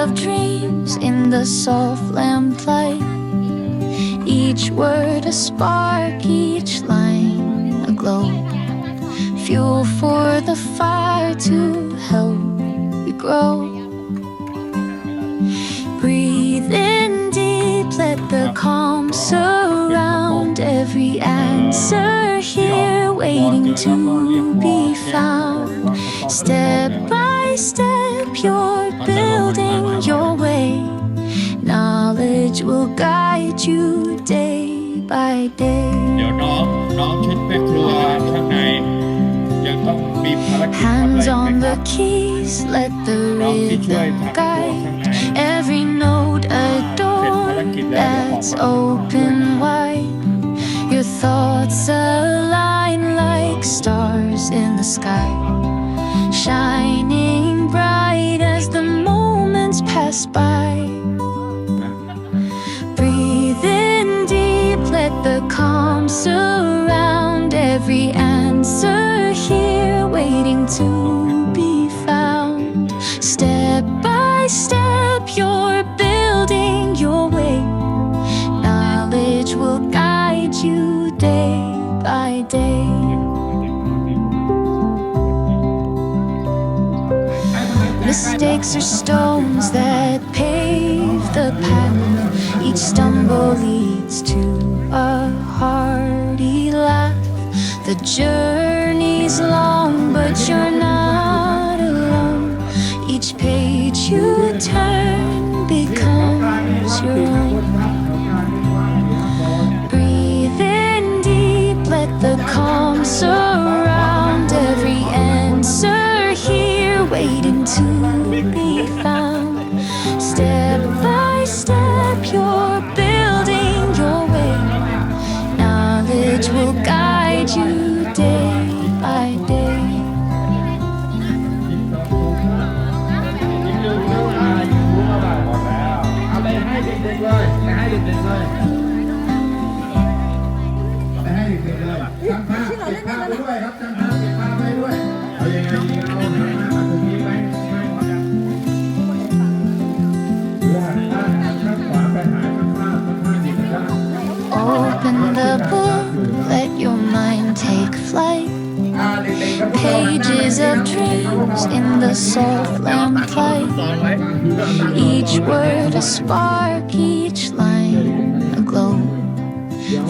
Of dreams in the soft lamplight. Each word a spark, each line a glow. Fuel for the fire to help you grow. Breathe in deep, let the calm surround every answer here waiting to be found. Step by step, you're building your way. Knowledge will guide you day by day. เดี๋ยวน้องน้องชุดแม่ครัวข้างในยังต้องมีภารกิจทำอะไร Hands อีก on ไหมครั the บ keys, let the น้องที่ช่วย rhythm ทำครัว guide. ข้างใน Every note a door that's open wide. Your thoughts align like stars in the sky, shining by. Breathe in deep, let the calm surround every answer here waiting to Mistakes are stones that pave the path. Each stumble leads to a hearty laugh. The journey's long, but you're not alone. Each page you turn becomes your own. Breathe in deep, let the calm surround every answer here waiting to be found. open the book, let your mind take flight. Pages of dreams in the soft lamplight. Each word a spark, each line a glow.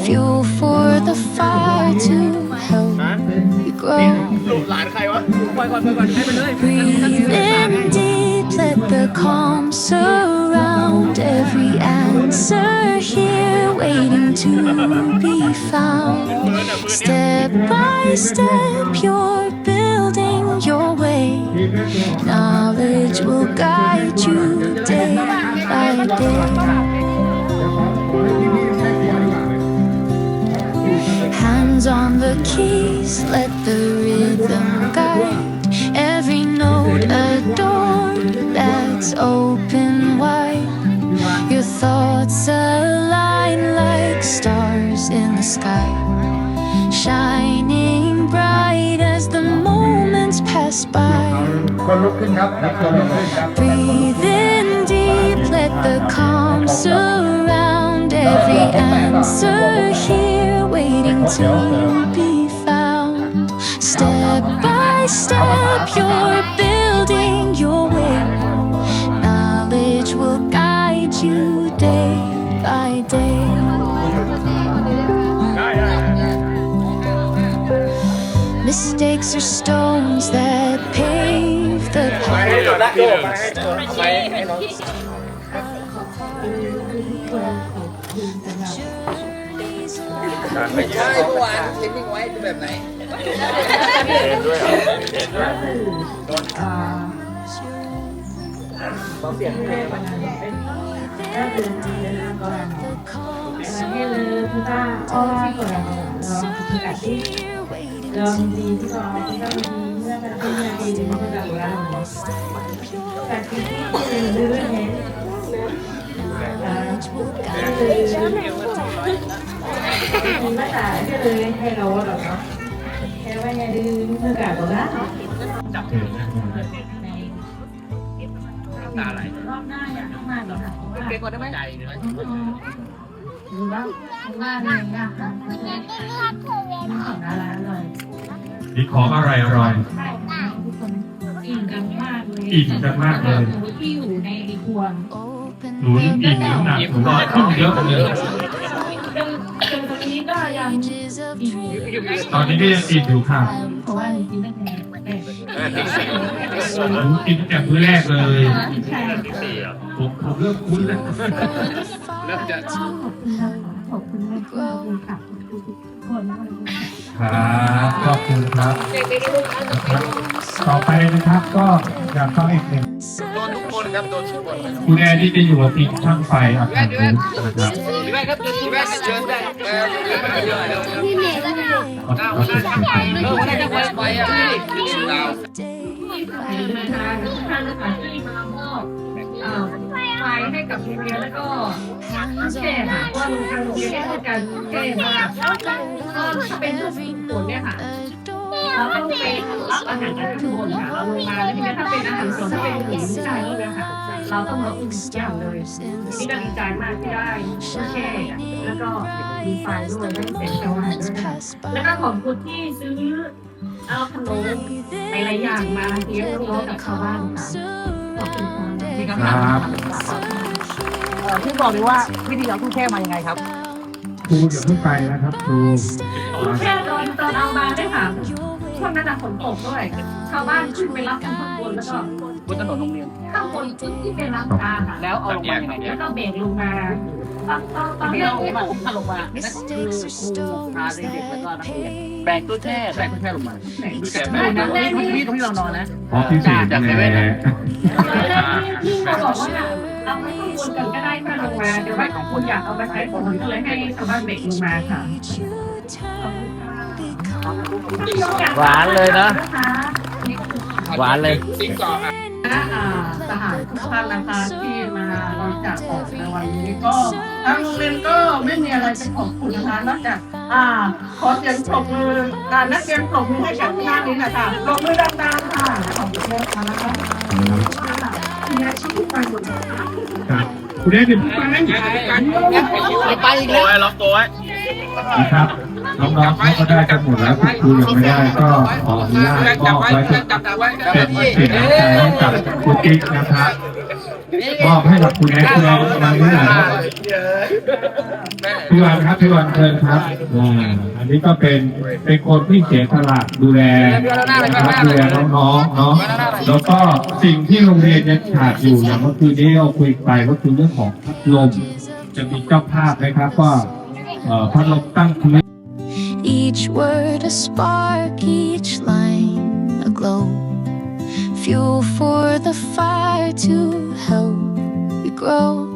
Fuel for the fire to help you grow. Breathe in deep let the calm surround every answer here waiting to be found. Step by step, you're building your way. Knowledge will guide you day by day. Hands on the keys, let the rhythm guide. Every note a open wide. Your thoughts align like stars in the sky, shining bright as the moments pass by. Breathe in deep, let the calm surround every answer here waiting to be found. Step by step, you're building. you day by day. Mistakes are stones that pave the path. ไม่ใช่เมื่อวานเทปนิ่งไว้เป็นแบบไหน ให้เลยพี่ป้าเ พราะว่าส่วนของเราคือการที่เราดีที่เราที่เราดีเมื่อการที่เราดีเมื่อการเราการที่ที่เรื่อยๆเนี่ยคือมาตราที่เลยให้เราหรอกเนาะแค่ว่าไงดื้อเมื่อการเราละเอ อตาไหลรอบหน้าอยากให้มาเหรอคะเพราะว่าเก่งกว่าได้ไหมใจหรือว่าเพราะว่าอะไรนะคะของอะไรอร่อยมีของอะไรอร่อยอิ่มกันมากเลยอิ่มกันมากเลยหนูที่อยู่ในครัว Open หนูอิ่มน้ำหนักหนูลดขึ้นเยอะเลยจนจนตอนนี้ก็ยัง pages of dreams. ตอนนี้ก็ยังอิ่มอยู่ค่ะเพราะว่าจริงๆตั้งแต่ แรกหนูกินตั้งแต่มื้อแรกเลยใช่ผมผมเริ่มคุ้นแล้วเริ่มจะก็ขอบคุณนะคะขอบคุณมากขอบคุณค่ะทุกคนมากเลย ค่ะครับขอบคุณครับครับ ต่อไปนะครับก็อยากฟังอีกหนึ่งโดนทุกคนครับโดนทุกคนคุณแอร์ที่จะอยู่กับทีมช่างไฟอาคารนู้นนะครับดีไหมครับดีไหมเชิญได้เออเยอะเลยพี่เมย์ก็ได้ขอบคุณครับเออวันนี้จะไปไปอะพี่เราไปเดินทางทางสถานที่มามอบเอ่อ ไฟให้กับโรงเรียนแล้วก็แก้ค่ะว่าโรงทางโรงเรียนได้ทำการแก้มาก็ถ้าเป็นช่วงฝนเนี่ยค่ะเราต้องไปรับอาหารจากข้างบนค่ะเราลงมาแล้วทีนี้ถ้าเป็นอาหารสดถ้าเป็นหมูชายนี่นะคะเราต้องมาอุ่นทุกอย่างเลยนี่ก็ดีใจมากที่ได้ช่วยแช่แล้วก็มีไฟด้วยได้เสร็จอาหารด้วยค่ะแล้วก็ขอบคุณที่ซื้อเอาขนมหลายๆอย่างมาเลี้ยงน้องๆกับชาวบ้านค่ะขอบคุณค่ะ มีคคำถามรับเอ่อที่บอกเลยว่าวิธีเอาตู้แช่มายังไงครับ ครูอย่าเพิ่งไปนะครับครูแค่ตอนตอนเอามาได้ค่ะช่วงนั้นฝนตกด้วยชาวบ้านขึ้นไปรับกันข้างบนแล้วก็บนถนนโรงเรียนข้างบนจุดที่เป็นร้านค้าค่ะแล้วเอาลงมายังไงแล้วก็เบรกลงมา ตอนตอนตอนที่แรเรากลงมาถ้าลงมานั่นคือครูพาเด็กๆแล้วก็นักเรียนแบกตู้แช่แบกตู้แช่ลงมาแต่แม่นะตรงนี้ตรงที่เรานอนนะพอพิเศษจากเซแน่เว่นนะที่เขาบอกว่าเอาไปข้างบนกันก็ได้ถ้าลงมาเดี๋ยวว่าของคุณอยากเอาไปใช้ผมก็เลยให้ชาวบ้านเบรกลงมาค่ะหวานเลยนะหวานเลยอ่าสหายทุกท่านนะคะที่มาาบริจาคของในวันนี้ก็ทางโรงเรียนก็ไม่มีอะไรจะขอบคุณนะคะนอกจากอ่าขอเสียงปรบมือการนักเรียนปรบมือให้กับท่านนี้นะคะปรบมือดังๆค่ะขอบคุณนะคะมีอาชีพไปหมดครับคุณแอร์เดี๋ยวเพิ่งไปไปอีกแล้วล็อกตัวไว้นะครับน้องๆเขาก็ได้กันหมดแล้วคุณครูยังไม่ได้ก็ขออนุญาตมอบไว้เป็นเป็นวัตถุน้ำใจให้กับคุณกิ๊กนะครับ มอบให้กับคุณแอร์คุณแอร์วันนี้หน่อยครับพี่วันครับพี่วันเชิญครับอ่าอันนี้ก็เป็นเป็นคนที่เสียสละดูแลนะครับดูแลน้องๆเนาะแล้วก็สิ่งที่โรงเรียนยังขาดอยู่อย่างเมื่อคืนนี้เราคุยไปก็คือเรื่องของพัดลมจะมีเจ้าภาพนะครับก็เอ่อพัดลมตั้งพื้น Each word a spark, each line a glow. Fuel for the fire to help you grow.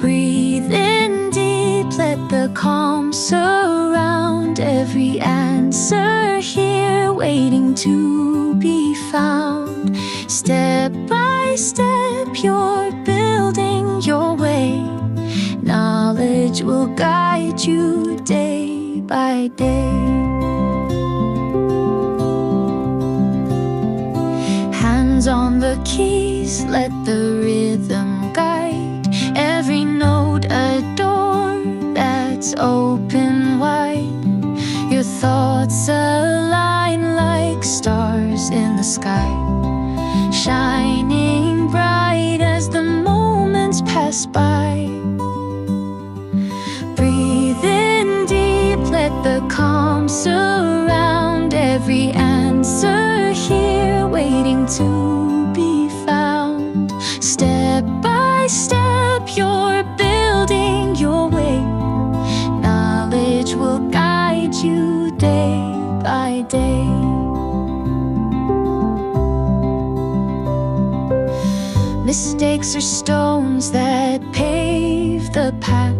Breathe in deep, let the calm surround every answer here waiting to be found. Step by step, you're building your way. Knowledge will guide you day by day. The keys, let the rhythm guide. Every note a door that's open wide. Your thoughts align like stars in the sky shining bright as the moments pass by. Breathe in deep, let the calm surround every Mistakes are stones that pave the path.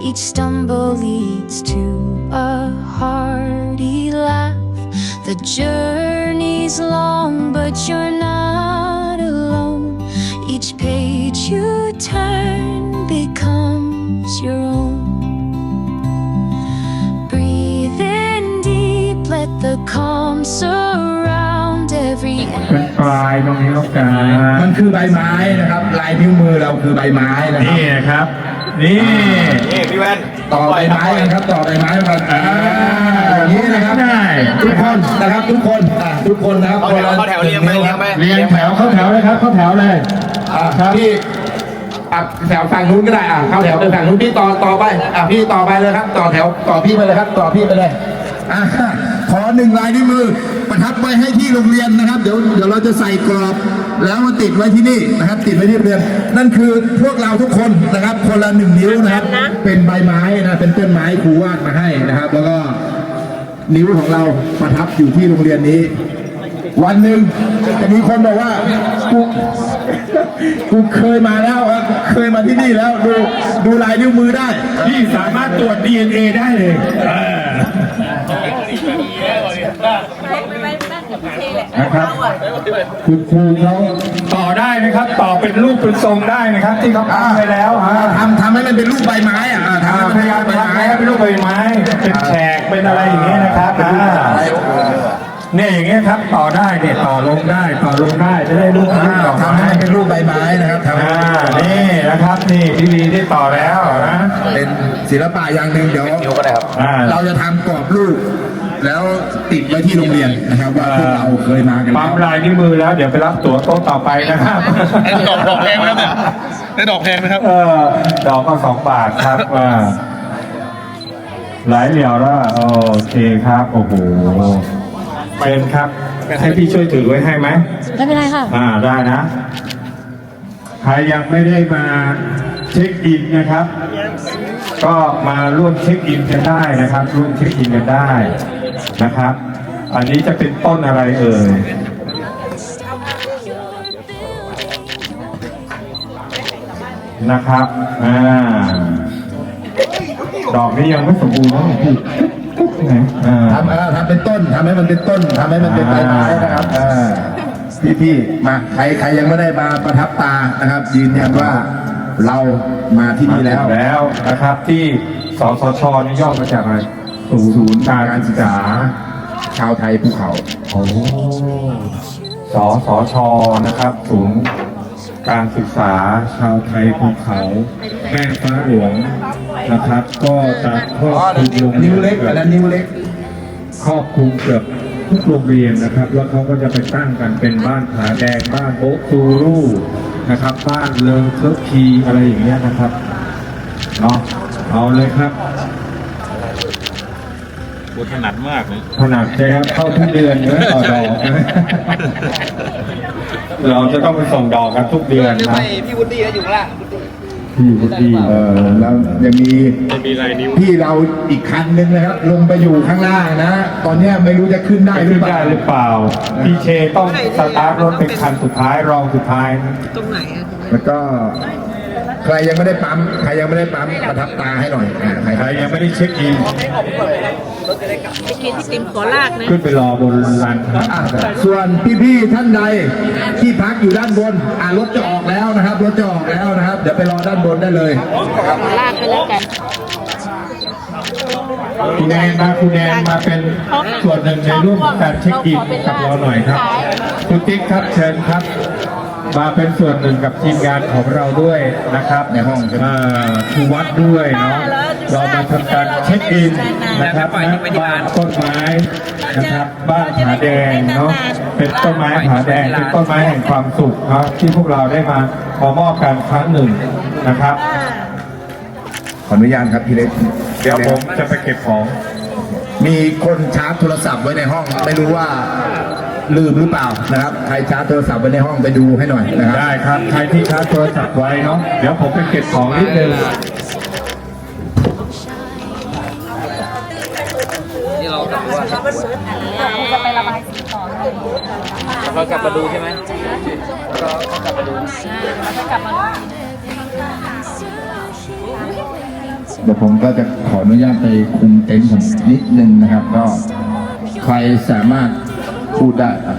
Each stumble leads to a hearty laugh. The journey's long, but you're not alone. Each page you turn becomes your own. Breathe in deep, let the calm surround เป็นปลายตรงนี้แล้วกันมันคือใบไม้นะครับ ลายนิ้วมือเราคือใบไม้นะครับ นี่นะครับ นี่นี่พี่แว่นต่อใบไม้กันครับต่อใบไม้กันอ่าอย่างนี้นะครับได้ทุกคนนะครับทุกคนอะทุกคนนะครับเข้าแถวเข้าแถวเรียงไปเรียงไปเรียงแถวเข้าแถวเลยครับเข้าแถวเลยอะพี่อะแถวฝั่งนู้นก็ได้อะเข้าแถวไปฝั่งนู้นพี่ต่อต่อไปอะพี่ต่อไปเลยครับ ต่อแถวต่อพี่ไปเลยครับ ต่อพี่ไปเลยอะขอหนึ่งลายนิ้วมือ ประทับไว้ให้ที่โรงเรียนนะครับ เดี๋ยวเดี๋ยวเราจะใส่กรอบ แล้วมาติดไว้ที่นี่นะครับ ติดไว้ที่โรงเรียน นั่นคือพวกเราทุกคนนะครับ คนละหนึ่งนิ้วนะครับ เป็นใบไม้นะเป็นต้นไม้ครูวาดมาให้นะครับ แล้วก็นิ้วของเราประทับอยู่ที่โรงเรียนนี้ วันหนึ่งจะมีคนบอกว่ากูกูเคยมาแล้วอะเคยมาที่นี่แล้วดูดูลายนิ้วมือได้ พี่สามารถตรวจ DNA ได้เลย นะครับคุณครูเขาต่อได้นะครับ ต่อเป็นรูปเป็นทรงได้นะครับ ที่เขาปั้นไปแล้วฮะทำทำให้มันเป็นรูปใบไม้อะอ่าอ่าทำให้พมันยายามเป็นใบทำไม้ให้เป็นรูปใบไม้เป็นแฉกเป็นอะไรอย่างเงี้ยนะครับอ่าเนี่ยอย่างเงี้ยครับต่อได้เนี่ยต่อลงได้ต่อลงได้จะได้รูปอ่านี้ต่อทำให้ไม้มันเป็นรูปใบไม้นะครับทำให้อ่านี่นะครับ นี่พี่วีได้ต่อแล้วนะเป็นศิลปะอย่างหนึ่งเดี๋ยวอ่าเราจะทำกรอบรูป แล้วติดไว้ที่โรงเรียนนะครับว่าพวกเราเคยมากันปั๊แล้มวลายนิ้วมือแล้ว เดี๋ยวไปรับตั๋วโต๊ะต่อไปนะครับไอ้ดอกดอกแพงไหมครับเนี่ยได้ดอกแพงไหมครับ เออดอกก็สองบาทครับว่าหลายเหลี่ยวแล้วโอเคครับโอ้โหเป็นครับให้พี่ช่วยถือไว้ให้ไหมไม่เป็นไรค่ะ อ่าได้นะ ใครยังไม่ได้มาเช็คอินนะครับ ก็มาร่วมเช็คอินกันได้นะครับร่วมเช็คอินกันได้นะครับ อันนี้จะเป็นต้นอะไรเอ่ยนะครับอ่าดอกนี้ยังไม่สมบูรณ์นะพี่ไหนอ่า ทำเออทำเป็นต้นทำให้มันเป็นต้นทำให้มันเป็นใบไม้นะครับเออพี่พี่ๆมาใครใครยังไม่ได้มาประทับตานะครับ ยืนยันว่า เรามาที่นี่แล้วแล้วนะครับที่สสชนี่ย่อมาจากอะไรศูนย์การศึกษา ชาวไทยภูเขาโอ้สสชนะครับศูนย์การศึกษาชาวไทยภูเขาแม่ฟ้าหลวงนะครับ ก็จะครอบคลุมโรงรีนิ้ยวเล็กอันนั้นนิ้วเล็กครอบคลุมเกือบทุกโรงเรียนนะครับ แล้วเขาก็จะไปตั้งกันเป็นบ้านผาแดงบ้านโบ๊ะซูรู นะครับบ้านเลิงเทิร์คีอะไรอย่างเงี้ยนะครับเนาะเอาเลยครับกูถนัดมากเลยขนาดใช่ครับเข้าทุกเดือนนะต่อดอกนะเราจะต้องไปส่งดอกกันทุกเดือนนะพี่วุฒิก็อยู่ข้างล่าง พี่พุทธีเออแล้วยังมีจะมีลายนิ้วพี่เราอีกคันนึงนะครับ ลงไปอยู่ข้างล่างนะ ตอนเนี้ยไม่รู้จะขึ้นได้หรือขึ้นเปได้ล่า หรือเปล่า พี่เชต้องสตาร์ทรถเป็นคันสุดท้ายรองสุดท้ายนะตรงไหนอะ แล้วก็ ใครยังไม่ได้ปั๊ม ใครยังไม่ได้ปั๊มประทับตาให้หน่อยอ่าใครใครยังไม่ได้เช็คอิน ไปกินที่ติมขอลากนะ ขึ้นไปรอบนลานครับ อะส่วนพี่ๆท่านใดที่พักอยู่ด้านบนอ่ารถจะออกแล้วนะครับ รถจะออกแล้วนะครับ เดี๋ยวไปรอด้านบนได้เลย ขอลากไปแล้วกัน คุณแนนมาคุณแนนมาเป็นส่วนหนึ่งในร่วมของการเช็คอินกับเราหน่อยครับ คุณติ๊กครับเชิญครับ มาเป็นส่วนหนึ่งกับทีมงานของเราด้วยนะครับในห้องใช่ไหมเอ่อทูวัดด้วยเนาะเรามาทำการเช็คอินนะครับนะบ้านต้นไม้นะครับบ้านผาแดงเนาะเป็นต้นไม้ผาแดงเป็นต้นไม้แห่งความสุขเนาะที่พวกเราได้มามามอบกันครั้งหนึ่งนะครับขออนุญาตครับพี่เล็กเดี๋ยวผมจะไปเก็บของ มีคนชาร์จโทรศัพท์ไว้ในห้องไม่รู้ว่า ลืมหรือเปล่านะครับ ใครชาร์จโทรศัพท์ไว้ในห้องไปดูให้หน่อยนะครับ ได้ครับ ใครที่ชาร์จโทรศัพท์ไว้เนาะ เดี๋ยวผมไปเก็บของนิดนึงนี่เรากลับว่าจะไประบายสีต่อเรากลับมาดูใช่ไหมเรากลับมาดูเดี๋ยวผมก็จะขออนุญาตไปคุมเต็นท์ผมนิดนึงนะครับ ก็ใครสามารถ พูดได้อ่ะ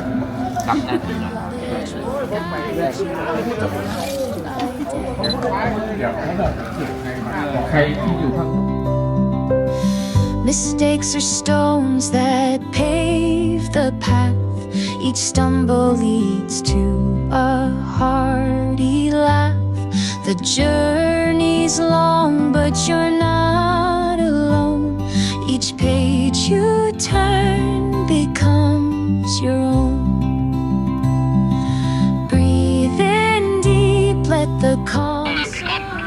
ใครที่อยู่ข้าง Mistakes are stones that pave the path. Each stumble leads to a hearty laugh. The journey's long, but you're not alone. Each page you turn becomes your own. Breathe in deep, let the calm surround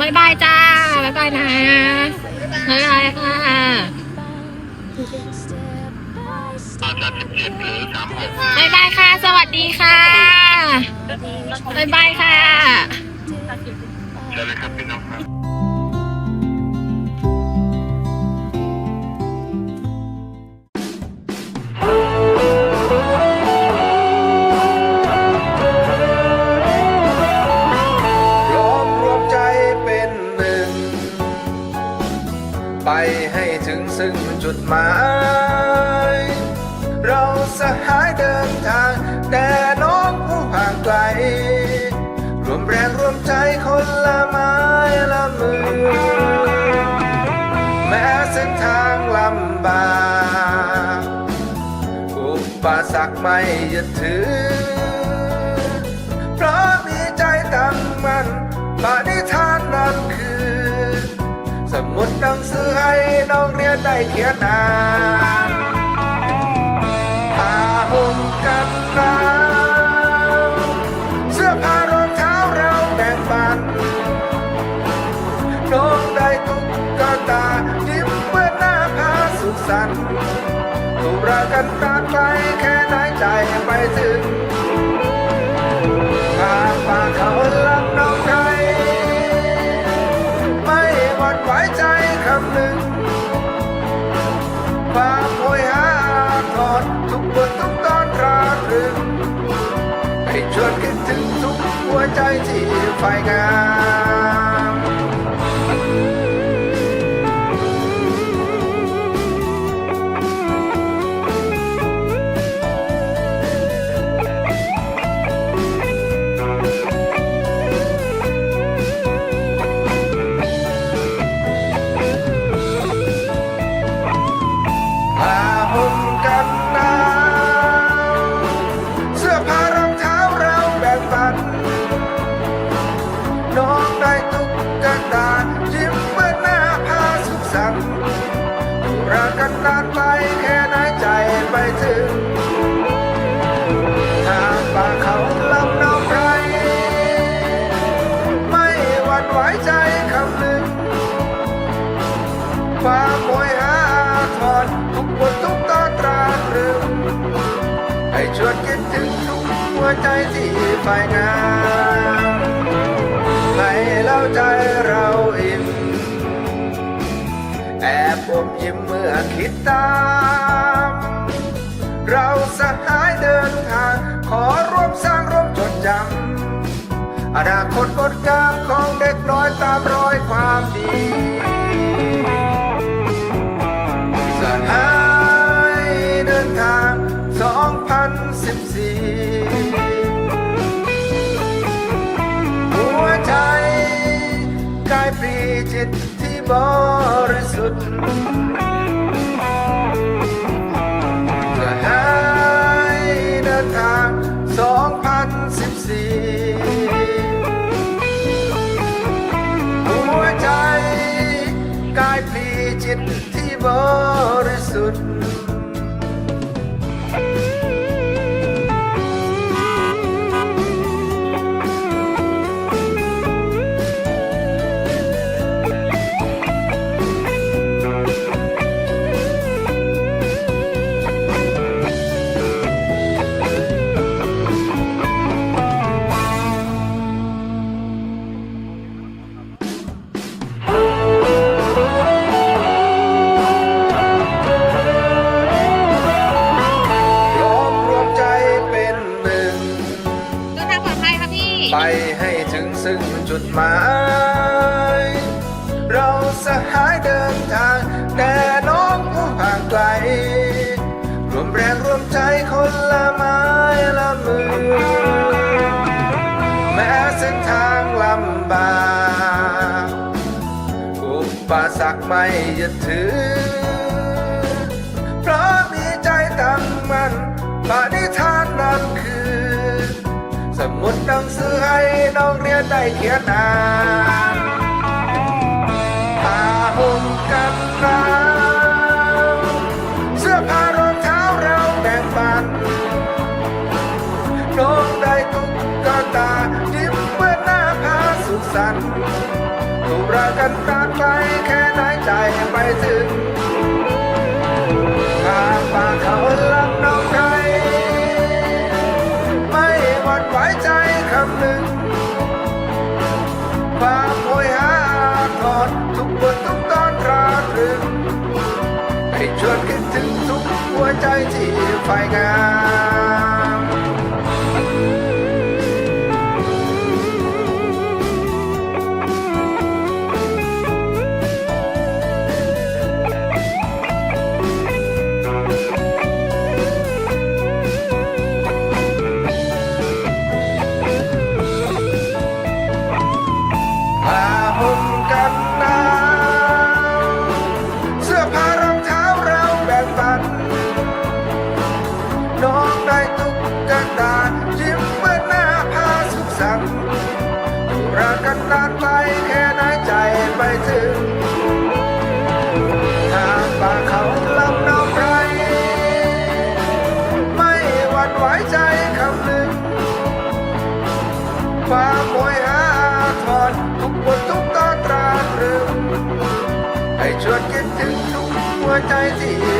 บายบายจ้าบายบายนะบายบายค่ะบายบายค่ะ สวัสดีค่ะบายบายค่ะล้ หนังสือให้น้องเรียนได้เขียนอ่านผ้าห่มกันหนาวเสื้อผ้ารองเท้าเราแบ่งปันน้องได้ตุ๊กตายิ้มเมื่อหน้าพาสุขสันต์ถูกรักกันนาไปแค่ไหนใจไปถึงทาป่าเขาลำน้องไทยไม่หวั่นไหวใจ คำหนึ่งความโหยหาทอดทุกบททุกตอนราตรึงให้ชวนคิดถึงทุกหัวใจที่ไฟงาน คิดถึงทุกหัวใจที่ไฟงามให้เล่าใจเราอิ่ม แอบอมยิ้มเมื่อคิดตาม เราสหายเดินทาง ขอร่วมสร้างร่วมจดจำอนาคตบทกามของเด็กน้อยตามรอยความดี จิตที่บริสุทธิ์ ปานิทานนั้นคือ สมุดหนังสือให้น้องเรียนได้เขียนอ่านตาห่มกันหนาวเสื้อผ้ารองเท้าเราแบ่งปันน้องได้ตุ๊กตายิ้มเมื่อหน้าผาสุขสันต์ถูกรักันตามไปแค่ไหนใจไม่ถึงทางป่าเขาลำ หวั่นไหวใจคำหนึ่งความโหยหาทอดทุกบททุกตอนตราตรึงให้ชวนคิดถึงทุกหัวใจที่ไฟงาน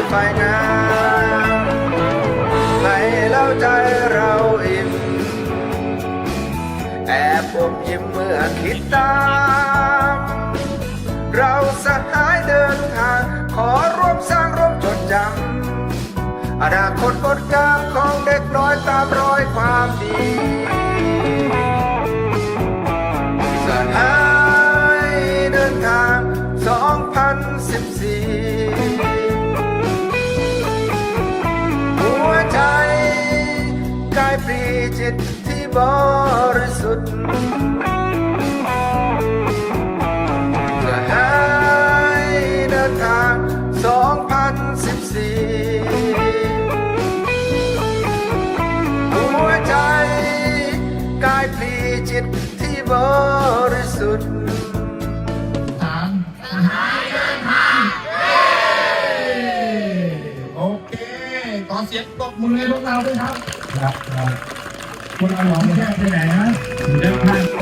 ไฟงามให้เล่าใจเราอิ่ม แอบอมยิ้มเมื่อคิดตาม เราสหายเดินทาง ขอร่วมสร้างร่วมจดจำอนาคตงดงามของเด็กน้อยตามรอยความดีสหายเดินทาง 2014 บริสุทธิ์สหายเดินทาง2014หัวใจกายพลีจิตที่บริสุทธิ์หายนักทักโอเค ขอเสียงตบมือให้พวกเราด้วยครับ ครับ คนเอาหลอมแจ้งไปไหนนะเดี๋าว